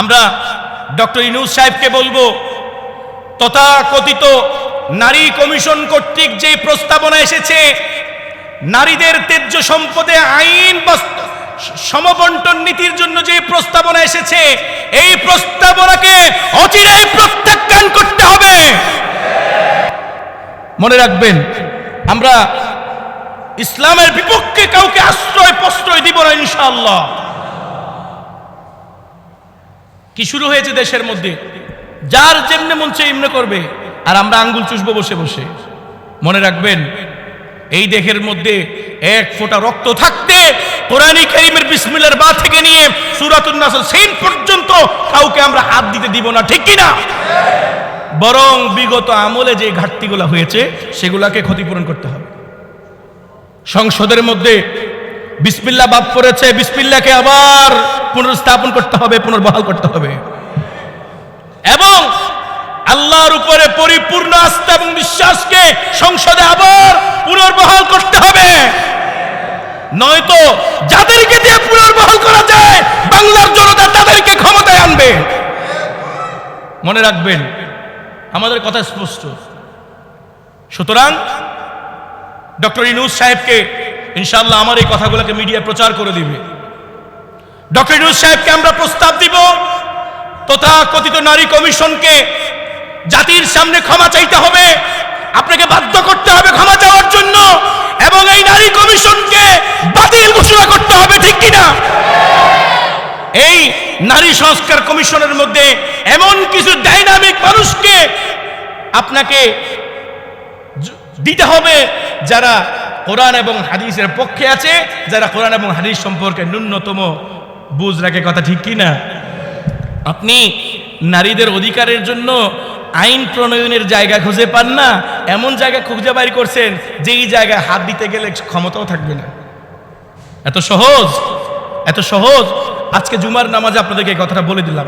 আমরা ডক্টর ইনুজ সাহেবকে বলব, তথাকথিত নারী কমিশন কর্তৃক যে প্রস্তাবনা এসেছে, নারীদের তেজ্য সম্পদে আইন সমবন্টন নীতির জন্য যে প্রস্তাবনা এসেছে, এই প্রস্তাবনাকে অচিরেই প্রত্যাখ্যান করতে হবে। মনে রাখবেন, আমরা ইসলামের বিপক্ষে কাউকে আশ্রয় প্রশ্রয় দিব না ইনশাআল্লাহ। কি শুরু হয়েছে দেশের মধ্যে? যার যেমনে মন চায় এমনি করবে। আর আমরা আঙ্গুল চুষবো বসে বসে। মনে রাখবেন, এই দেহের মধ্যে এক ফোঁটা রক্ত থাকতে কোরআনী করিমের বিসমিল্লার বা থেকে নিয়ে সুরাতুন নাসর সেইন পর্যন্ত কাউকে আমরা হাত দিতে দিব না, ঠিক কিনা? বরং বিগত আমলে যে ঘাটতিগুলো হয়েছে, সেগুলাকে ক্ষতিপূরণ করতে হবে। সংসদের মধ্যে বিসমিল্লা বাদ পড়েছে বিসমিল্লাকে আবার পুনর্স্থাপন করতে হবে, পুনর্বহাল করতে হবে। এবং আল্লাহর উপরে পরিপূর্ণ আস্থা এবং বিশ্বাসকে সংসদে আবার পুনর্বহাল করতে হবে। নয়তো যাদেরকে দিয়ে পুনর্বহাল করা যায়, বাংলার জনতা তাদেরকে ক্ষমতায় আনবে। মনে রাখবেন, আমাদের কথা স্পষ্ট। সুতরাং ডক্টর ইনুস সাহেবকে ইনশাআল্লাহ আমার এই কথাগুলোকে মিডিয়া প্রচার করে দিবে। ডক্টর ইনুস সাহেবকে আমরা প্রস্তাব দিব তথা কথিত নারী কমিশনকে জাতির সামনে ক্ষমা চাইতে হবে, আপনাকে বাধ্য করতে হবে ক্ষমা চাওয়ার জন্য, এবং এই নারী কমিশনকে বাতিল ঘোষণা করতে হবে, ঠিক কিনা? এই নারী সংস্কার কমিশনের মধ্যে এমন কিছু ডাইনামিক মানুষকে আপনাকে দিতে হবে যারা কোরআন এবং হাদিসের পক্ষে আছে, যারা কোরআন এবং হাদিস সম্পর্কে ন্যূনতম বুঝ রাখে, কথা ঠিক কি না? আপনি নারীদের অধিকারের জন্য আইন প্রণয়নের জায়গা খুঁজে পান না, এমন জায়গা খুঁজে বাইর করছেন, যেই জায়গায় হাত দিতে গেলে ক্ষমতাও থাকবে না। এত সহজ এত সহজ। আজকে জুমার নামাজে আপনাদেরকে এই কথাটা বলে দিলাম।